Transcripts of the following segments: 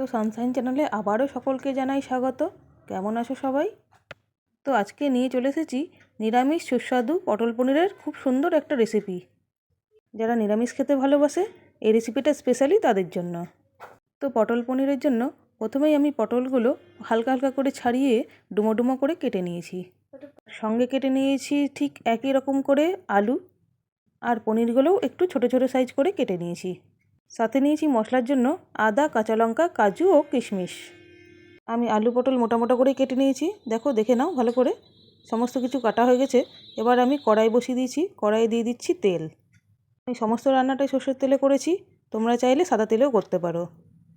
তো সানসাইন চ্যানেলে আবারও সকলকে জানাই স্বাগত। কেমন আছো সবাই? তো আজকে নিয়ে চলে এসেছি নিরামিষ সুস্বাদু পটল পনিরের খুব সুন্দর একটা রেসিপি যারা নিরামিষ খেতে ভালোবাসে, এই রেসিপিটা স্পেশালি তাদের জন্য। তো পটল পনিরের জন্য প্রথমেই আমি পটলগুলো হালকা হালকা করে ছাড়িয়ে ডুমো ডুমো করে কেটে নিয়েছি। সঙ্গে কেটে নিয়েছি ঠিক একই রকম করে আলু, আর পনিরগুলোও একটু ছোটো ছোটো সাইজ করে কেটে নিয়েছি। সাথে নিয়েছি মশলার জন্য আদা, কাঁচা লঙ্কা, কাজু ও কিশমিশ। আমি আলু পটল মোটা করে কেটে নিয়েছি। দেখো, দেখে নাও ভালো করে। সমস্ত কিছু কাটা হয়ে গেছে। এবার আমি কড়াই বসিয়ে দিয়েছি। কড়াইয়ে দিয়ে দিচ্ছি তেল। আমি সমস্ত রান্নাটাই সর্ষের তেলে করেছি। তোমরা চাইলে সাদা তেলেও করতে পারো।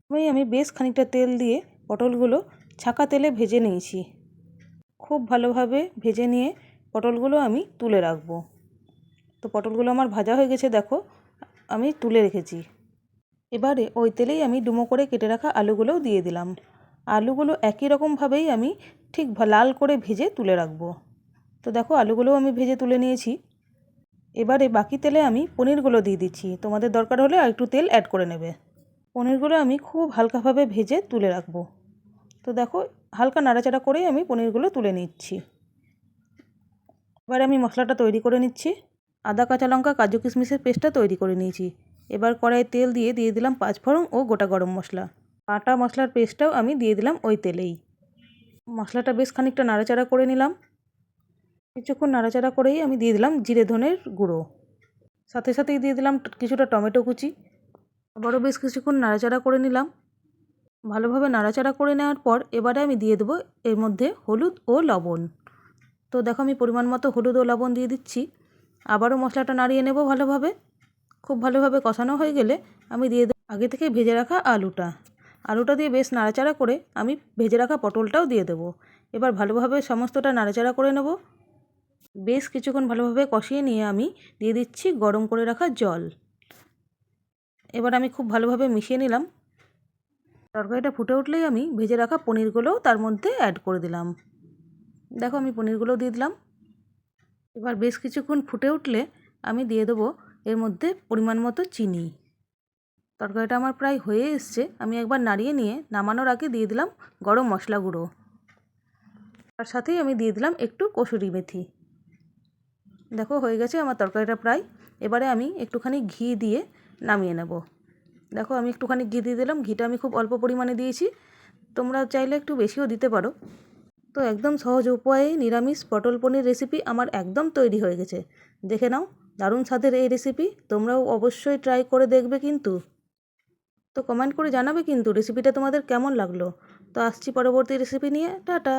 আমি আমি বেশ খানিকটা তেল দিয়ে পটলগুলো ছাকা তেলে ভেজে নিয়েছি। খুব ভালোভাবে ভেজে নিয়ে পটলগুলো আমি তুলে রাখব। তো পটলগুলো আমার ভাজা হয়ে গেছে, দেখো। আমি তুলে রেখেছি। এবারে ওই তেলেই আমি ডুমো করে কেটে রাখা আলুগুলোও দিয়ে দিলাম। আলুগুলো একই রকমভাবেই আমি ঠিক লাল করে ভেজে তুলে রাখব। তো দেখো, আলুগুলোও আমি ভেজে তুলে নিয়েছি। এবারে বাকি তেলে আমি পনিরগুলো দিয়ে দিচ্ছি। তোমাদের দরকার হলে একটু তেল অ্যাড করে নেবে। পনিরগুলো আমি খুব হালকাভাবে ভেজে তুলে রাখব। তো দেখো, হালকা নাড়াচাড়া করেই আমি পনিরগুলো তুলে নিচ্ছি। এবারে আমি মশলাটা তৈরি করে নিচ্ছি। আদা, কাঁচা লঙ্কা, কাজু কিশমিশের পেস্টটা তৈরি করে নিয়েছি। এবার কড়াইয়ে তেল দিয়ে দিয়ে দিলাম পাঁচফোড়ন ও গোটা গরম মশলা। বাটা মশলার পেস্টটাও আমি দিয়ে দিলাম ওই তেলেই। মশলাটা বেশ খানিকটা নাড়াচাড়া করে নিলাম। কিছুক্ষণ নাড়াচাড়া করেই আমি দিয়ে দিলাম জিরে ধনের গুঁড়ো। সাথে সাথেই দিয়ে দিলাম কিছুটা টমেটো কুচি। আবারও বেশ কিছুক্ষণ নাড়াচাড়া করে নিলাম। ভালোভাবে নাড়াচাড়া করে নেওয়ার পর এবারে আমি দিয়ে দেবো এর মধ্যে হলুদ ও লবণ। তো দেখো আমি পরিমাণ মতো হলুদ ও লবণ দিয়ে দিচ্ছি। আবারও মশলাটা নাড়িয়ে নেব ভালোভাবে। খুব ভালোভাবে কষানো হয়ে গেলে আমি দিয়ে দেবো আগে থেকে ভেজে রাখা আলুটা। আলুটা দিয়ে বেশ নাড়াচাড়া করে আমি ভেজে রাখা পটলটাও দিয়ে দেবো। এবার ভালোভাবে সমস্তটা নাড়াচাড়া করে নেব। বেশ কিছুক্ষণ ভালোভাবে কষিয়ে নিয়ে আমি দিয়ে দিচ্ছি গরম করে রাখা জল। এবার আমি খুব ভালোভাবে মিশিয়ে নিলাম। তরকারিটা ফুটে উঠলেই আমি ভেজে রাখা পনিরগুলোও তার মধ্যে অ্যাড করে দিলাম। দেখো আমি পনিরগুলোও দিয়ে দিলাম। এবার বেশ কিছুক্ষণ ফুটে উঠলে আমি দিয়ে দেবো এর মধ্যে পরিমাণ মতো চিনি। তরকারিটা আমার প্রায় হয়ে এসছে। আমি একবার নাড়িয়ে নিয়ে নামানোর আগে দিয়ে দিলাম গরম মশলা গুঁড়ো। তার সাথেই আমি দিয়ে দিলাম একটু কসুরি মেথি। দেখো, হয়ে গেছে আমার তরকারিটা প্রায়। এবারে আমি একটুখানি ঘি দিয়ে নামিয়ে নেব। দেখো, আমি একটুখানি ঘি দিয়ে দিলাম। ঘিটা আমি খুব অল্প পরিমাণে দিয়েছি। তোমরা চাইলে একটু বেশিও দিতে পারো। তো একদম সহজ উপায়ে নিরামিষ পটল পনির রেসিপি আমার একদম তৈরি হয়ে গেছে। দেখে নাও দারুণ স্বাদের এই রেসিপি তোমরাও অবশ্যই ট্রাই করে দেখবে কিন্তু। তো কমেন্ট করে জানাবে কিন্তু রেসিপিটা তোমাদের কেমন লাগল। তো আসছি পরবর্তী রেসিপি নিয়ে, টাটা।